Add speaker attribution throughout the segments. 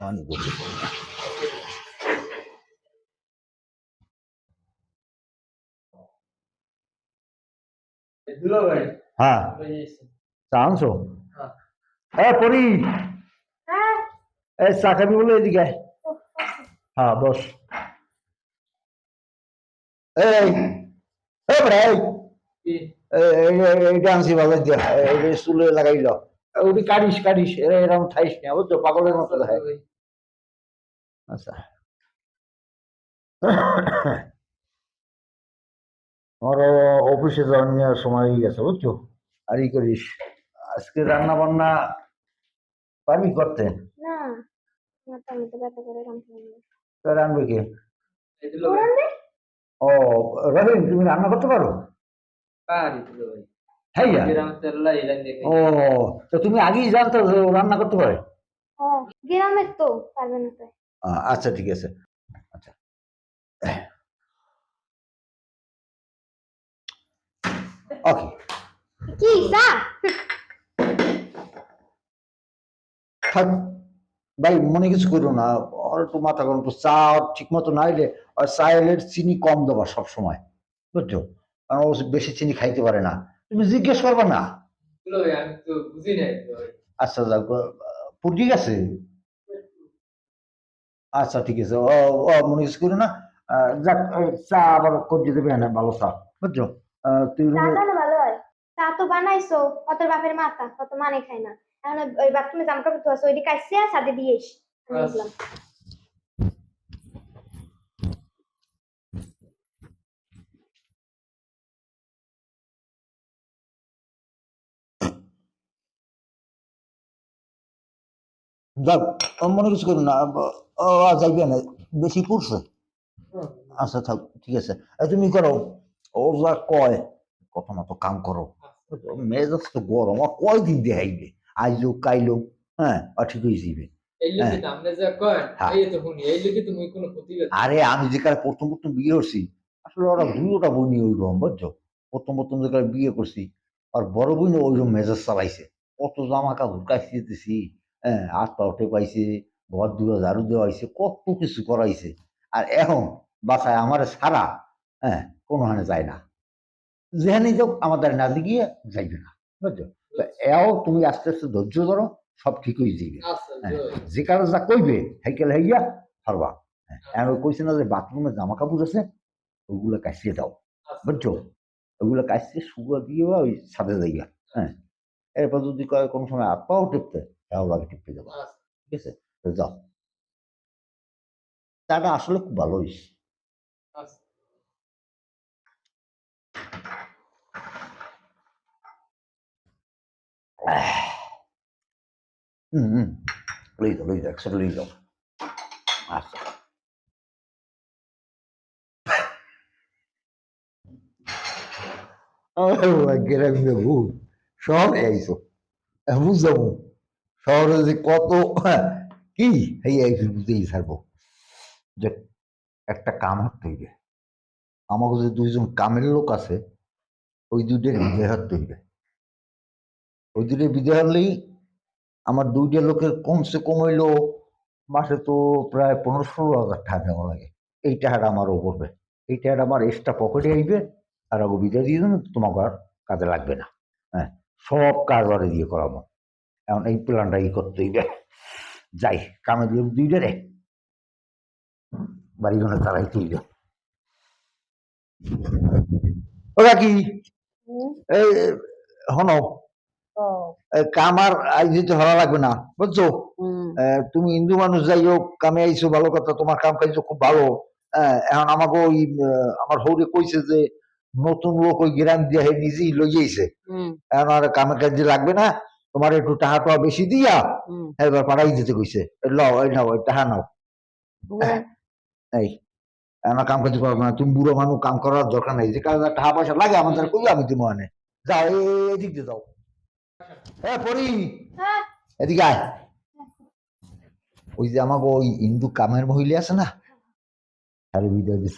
Speaker 1: পানি হ্যাঁ। আনছো হ্যাঁ। পরি
Speaker 2: হ্যাঁ।
Speaker 1: এই চা খাবি বলে এদিকে হ্যাঁ বস। এই আনছি বাজার দিয়া। চুলে লাগাইল ওটি কাটিস কাটিস। এরা- এরকম খাইস না। বুঝছ পাগলের মতো দেখায় আচ্ছা। আমার অফিসে যাওয়ার নিয়ে সময় হয়ে গেছে বুঝছ? আর ই করিস আজকে রান্না বান্না পারবি করতে?
Speaker 2: না মাথা মতো ব্যথা করে কাম করে না।
Speaker 1: তো রান্নবে কে? ও রবিন তুমি রান্না করতে পারো? হ্যাঁ ও তো তুমি আগেই জানতো রান্না করতে পারে?
Speaker 2: গ্রামের তো পারবে না
Speaker 1: আচ্ছা ঠিক আছে। আচ্ছা। ওকে।
Speaker 2: কি চা
Speaker 1: থাক। ভাই মনে কিছু করো না। আর একটু মাথা গরম তো চা ঠিক মতো না এলে আর চা এলে চিনি কম দেবা সব সময় বুঝছ? কারণ ও বেশি চিনি খাইতে পারে না। তুমি জিজ্ঞেস করবে না। আচ্ছা পুটি গেছে আচ্ছা ঠিক আছে। ও ও মনে কিছু করো না? আহ, যাক চা আবার করে দেবে না ভালো চা বুঝছ? তুই
Speaker 2: ভালো হয়। চা তো বানাইছো অত বাপের মাথা কত মানে খায় না। এখন ওই- বাথরুমে জামা কাপড় ধোয়াছো ওইটি আর সাথে দিয়ে আমি
Speaker 1: যাক মনে কিছু করো না ও যাইবে না বেশি পড়ছে আচ্ছা থাক ঠিক আছে। তুমি করো ও যা কয় কত মতো কাম করো। মেজাজ তো গরম আর কয়দিন দেখাইবে? আইলো কাইলো হ্যাঁ আর ঠিক হয়ে। যাইবে।
Speaker 3: সামনে যা। এই তো শুনি এই লোকে তুমি কোনো ক্ষতি করছ
Speaker 1: আরে আমি যেখানে প্রথম প্রথম বিয়ে করছি আসলে ওরা দুইটা বই নিয়ে ওইরকম বুঝছ? প্রথম প্রথম যেখানে বিয়ে করছি আর বড় বোন ওইরকম মেজাজ চালাইছে। কত জামা কাপড় কাচি দিতেছি। হ্যাঁ হাত পা উঠে পাইছে ঘর দুয়া ঝাড়ু দেওয়া হয়েছে কত কিছু করাইছে। আর এখন বাসায় আমার ছাড়া হ্যাঁ কোনো হানে যায় না। যেখানে যাও আমাদের না গিয়ে যাইবে না বুঝছ? তো এও তুমি আস্তে আস্তে ধৈর্য ধরো সব ঠিক হয়ে যাইবে।
Speaker 3: আচ্ছা
Speaker 1: হ্যাঁ, যে কারও যা কইবে হাইকেল হাইয়া হারবা হ্যাঁ আমি কইছি না যে বাথরুমে জামা কাপড় আছে ওগুলো কাচিয়ে দাও
Speaker 3: আচ্ছা,
Speaker 1: বুঝছ? ওগুলো কাচিয়ে শুকা দিয়ে বা ওই ছাদে যাইয়া হ্যাঁ এরপর যদি কয় কোনো সময় হাত পাও টিপতে তাও আগে টিপতে দেবো
Speaker 3: আচ্ছা,
Speaker 1: ঠিক আছে তো যাও তাটা আসলে খুব ভালো হয়েছে
Speaker 3: আচ্ছা।
Speaker 1: হুম হুম লই যাও লই যাও একসাথে লই যাও আচ্ছা গ্রামীণ ভুল শহরে আইসো বুঝলাম শহরে যে কত কি? এই বুঝতেই ছাড়বো। যে একটা কাম হাতে হইবে। আমাকে যে দুইজন কামের লোক আছে, ওই দুইটার বিদায় হাতে হইবে। ওই দুইটা বিদায় হলেই আমার দুইটা লোকের কমসে কম হইল মাসে তো প্রায় পনেরো ষোলো হাজার টাকা দেওয়া লাগে। এই টাকাটা আমারও পড়বে এই টাকাটা আমার এক্সট্রা পকেটে আইবে আর আগে বিদায় দিয়ে দেবেন তোমাকে আর কাজে লাগবে না। হ্যাঁ সব কাজ ওরে দিয়ে করাবো। এখন এই প্ল্যানটা ই করতে হইবে। যাই কামে দিয়ে দুইটা রে বাড়ি ঘরে তারাইতে হইবে ওরা কি হনো হওয়া লাগবে না বুঝছ? তুমি হিন্দু মানুষ যাই হোক কামে আইছো ভালো কথা তোমার কাম কাজ খুব ভালো। এখন আমাকে ওই আমার হৌরে কইছে যে নতুন লোক ওই গ্রাম দিয়ে নিজেই লই যাইছে এখন আর কামে কাজে লাগবে না। তোমার একটু টাকা টাকা বেশি দিয়া এবার পাঠাই দিতে কইছে লও এই নাও টাকা নাও। এই আমার কাম কাজ করব না তুমি বুড়ো মানুষ কাম করার দরকার নাই যে কারণে টাকা পয়সা লাগে আমাদের কই আমি তুমি আনে। যাও এদিক দিয়ে যাও। হ্যাঁ পরি।
Speaker 2: হ্যাঁ।
Speaker 1: এদিকে আয়। ওই যে আমাকে ওই হিন্দু কামের মহিলা আছে না? আরে বিদায় দিস।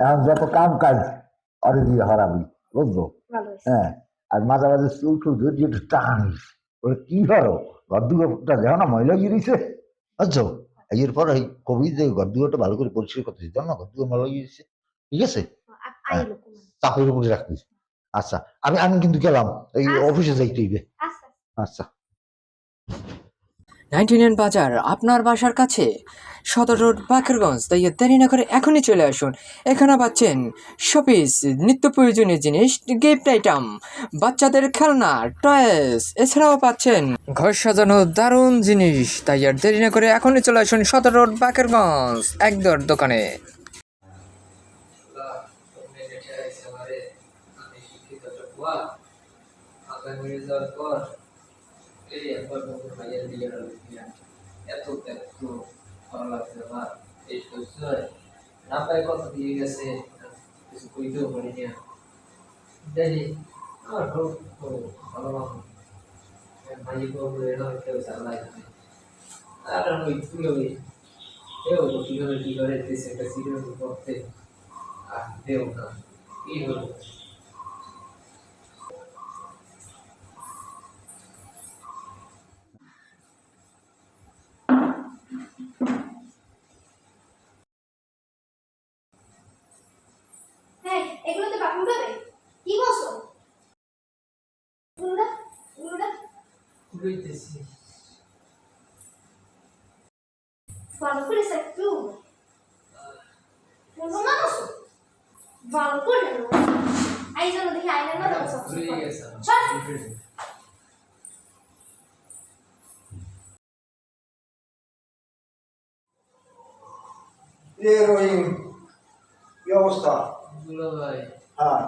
Speaker 1: এখন যত কাম কাজ আরে দিয়ে হারাবি বুঝলো হ্যাঁ। আর মাঝে মাঝে চুল টুল ধরিয়ে একটু টানিস ওরে কি করো ঘর দুটো দেখো না ময়লা গিয়েছে। আচ্ছা এর পর এই কবি যে ঘর দুয়ারটা ভালো করে পরিষ্কার করতে দিতাম না ঘর ময়লা গিয়েছে। ঠিক আছে?
Speaker 2: চাকরির কুমার
Speaker 1: চাপের উপরে রাখবি আচ্ছা আমি আমি কিন্তু গেলাম। এই
Speaker 2: আচ্ছা।
Speaker 1: অফিসে যাইতে হইবে।
Speaker 2: আচ্ছা।
Speaker 1: আচ্ছা।
Speaker 4: নাইনটি নাইন বাজার আপনার বাসার কাছে। সদর রোড বাকেরগঞ্জ। তাই দেরি না করে এখনই চলে আসুন। এখানে পাচ্ছেন শপিস নিত্য প্রয়োজনীয় জিনিস গিফট আইটেম বাচ্চাদের খেলনা টয়েস এছাড়াও পাচ্ছেন ঘর সাজানো দারুণ জিনিস। তাই আর দেরি না করে এখনই চলে আসুন সদর রোড বাকেরগঞ্জ একদর দোকানে।
Speaker 3: আমি বুয়া, পর, এই একবার বন্ধু ভাইয়ের বিয়ে হলো এত ত্যাক্ত, ভালো লাগছে আমার। এই সহ্য হয়। না পায় কত দিয়ে গেছে, কিছু কইতেও পারি না। দেখি, আমার খুব ভালো মানুষ। ভাই বলব এরা কেউ চালাই আর ওই তুলে ওই কেউ কীভাবে কি করে একটা সিরিয়াল করতে আর দেও না কি হলো বুঝতেছি
Speaker 2: ভালো করে একটু ভালো করে দেখি আইনের
Speaker 1: এ রহিম কি অবস্থা?
Speaker 3: দুলো ভাই।
Speaker 1: হ্যাঁ।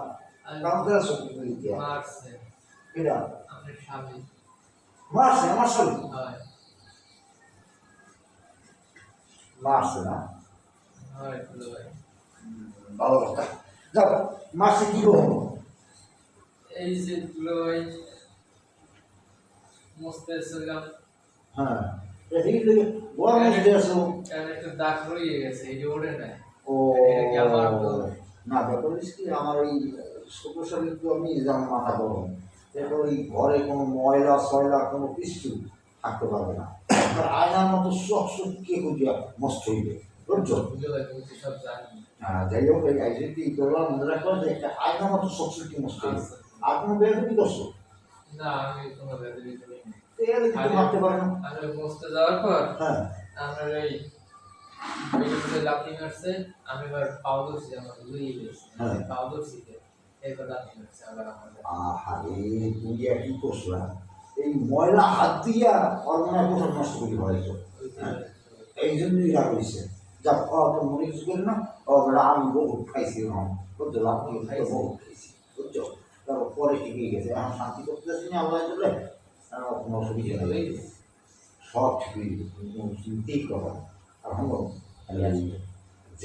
Speaker 1: কামতে আছো
Speaker 3: মারছে
Speaker 1: এরা
Speaker 3: আপনার স্বামী।
Speaker 1: মারছে আমার সঙ্গে? মারছে না?
Speaker 3: হয়
Speaker 1: ভালো কথা। যাও মারছে কি রকম
Speaker 3: এই যে মোস্তেছিলাম
Speaker 1: হ্যাঁ বড় আছো।
Speaker 3: কারণ একটু দাগ রয়ে গেছে এই যে
Speaker 1: ও
Speaker 3: আমার
Speaker 1: না ব্যাপার কি আমার ওই সালে একটু আমি যেমন মাথা গরম এরপর ওই ঘরে কোনো ময়লা সয়লা কোনো কিছু থাকতে পারবে না। আর আয়নার মতো সব সব কে খুঁজিয়া মস্ত হইবে। বুঝছ? হ্যাঁ যাই হোক এই আইসিটি করলাম? মনে রাখলাম যে একটা আয়নার মতো সব মস্ত হইবে।
Speaker 3: আচ্ছা।
Speaker 1: আর কোনো বেরোবি করছ?
Speaker 3: না আমি কোনো
Speaker 1: মারতে পারে না।
Speaker 3: যাওয়ার পর
Speaker 1: হ্যাঁ।
Speaker 3: লাফি আমি এবার পাও ধরছি আমার। পাও ধরছি
Speaker 1: কি করছ এই ময়লা হাত দিয়া ওর মনে হয় নষ্ট করে হয়েছে এই জন্যই রাগ হয়েছে যা ও তো মনে কিছু করে না? আমি বহুত খাইছি বুঝছ? লাভ বহুত খাইছি, বুঝছ? তারপর পরে ঠিকই গেছে? এখন শান্তি করতেছি না আল্লাহ চলে কোনো অসুবিধা নেই। সব ঠিকই চিন্তেই করো আর হলো যে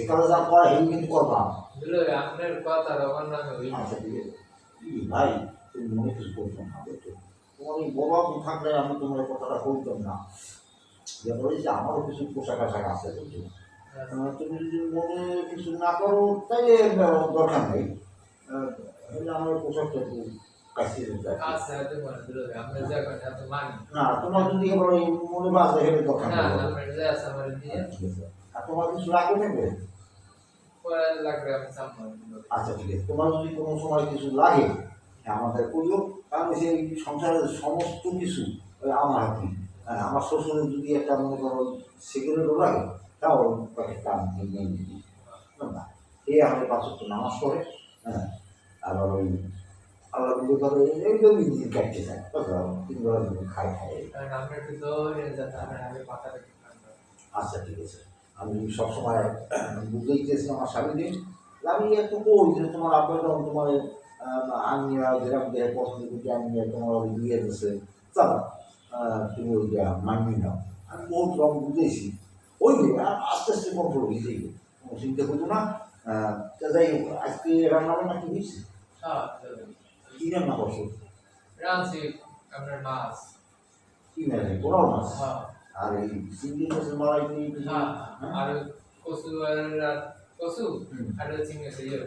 Speaker 1: কারও যা করা কিন্তু করবা।
Speaker 3: বুঝলো আপনার কথা আমার নামে
Speaker 1: আচ্ছা ঠিক আছে। ভাই তুমি মনে কিছু করছ না বুঝছ তোমার এই বড় আপনি থাকলে আমি তোমার কথাটা বলতাম না। যে বলেছি আমারও কিছু পোশাক আশাক আছে বুঝছ? তুমি যদি মনে কিছু না করো আহ, দরকার নেই। আমার পোশাকটা একটু হবে।
Speaker 3: বুঝলো যা মানি।
Speaker 1: না তোমার যদি মনে বাজে হেলে দরকার আর তোমার কিছু লাগবে
Speaker 3: আমি
Speaker 1: আচ্ছা ঠিক আছে। তোমার যদি কোনো সময় কিছু লাগে আমাদের করিও। কারণ সেই সংসারের সমস্ত কিছু আমার হাতে। হ্যাঁ আমার শ্বশুরের যদি একটা মনে করো সিগারেটও লাগে তাও একটা আমি নিয়ে নিই। না। এই আমাদের পাঁচত্ব নামাজ পড়ে হ্যাঁ। আবার ওই আল্লাহ পুজো করে এইগুলো দিন কাটতে চায়। তিন বেলা খাই। আচ্ছা ঠিক আছে। আমি সবসময় বুঝতেই চেয়েছি আমার স্বামীকে আমি এত কই যে তোমার আপনার যখন তোমার আমিরা যেরকম দেখে পছন্দ করছি আমি তোমার ওই দিয়ে দিচ্ছে চল তুমি ওইটা মানিয়ে নাও। আমি বহুত রং বুঝেছি। ওই যে আস্তে আস্তে কন্ট্রোল হয়ে যাবে কোনো চিন্তা করছ না। তা যাই হোক আজকে রান্না বান্না কি হয়েছে?
Speaker 3: হ্যাঁ চলো।
Speaker 1: কি রান্না করছ?
Speaker 3: রাঁধছি আপনার মাছ।
Speaker 1: কি মানে কোরাল মাছ?
Speaker 3: হ্যাঁ।
Speaker 1: আর এই চিংড়ি মাছের
Speaker 3: হ্যাঁ
Speaker 1: হ্যাঁ?
Speaker 3: আর কচু আর আর কচু আর চিংড়ি ইয়ে।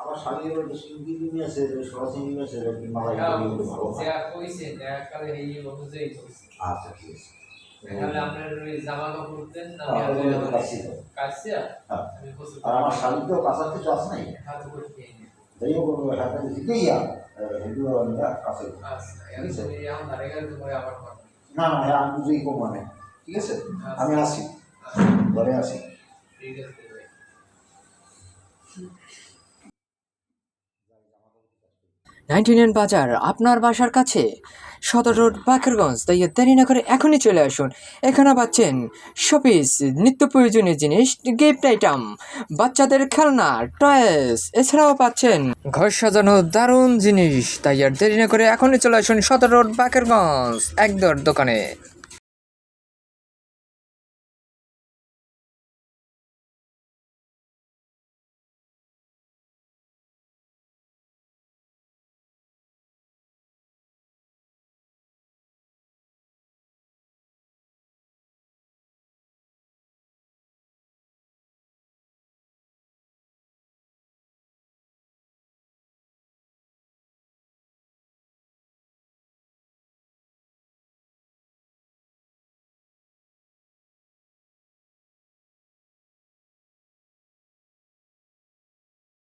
Speaker 1: আমার স্বামীর ওই চিংড়ি সরা চিংড়ি
Speaker 3: হ্যাঁ,
Speaker 1: হয়।
Speaker 3: কইছে এই বুঝেই
Speaker 1: আচ্ছা ঠিক আছে। হ্যাঁ, হ্যাঁ। আমার শাড়ি তো কাঁচার কিছু আছে নাই? যাই হোক হাতে হিন্দু কাছে।
Speaker 3: আচ্ছা
Speaker 1: না না আমি বুঝেই কম মানে। ঠিক আছে? আমি আসি। ঘরে আসি।
Speaker 3: ঠিক আছে।
Speaker 4: নাইনটি নাইন বাজার আপনার বাসার কাছে। সদর রোড, বাকেরগঞ্জ। তাই দেরি না করে এখনই চলে আসুন। এখানে পাচ্ছেন শপিস, নিত্য প্রয়োজনীয় জিনিস, গিফট আইটেম, বাচ্চাদের খেলনা, টয়েস, এছাড়াও পাচ্ছেন ঘর সাজানো দারুণ জিনিস। তাই আর দেরি না করে এখনই চলে আসুন সদর রোড, বাকেরগঞ্জ, একদর দোকানে।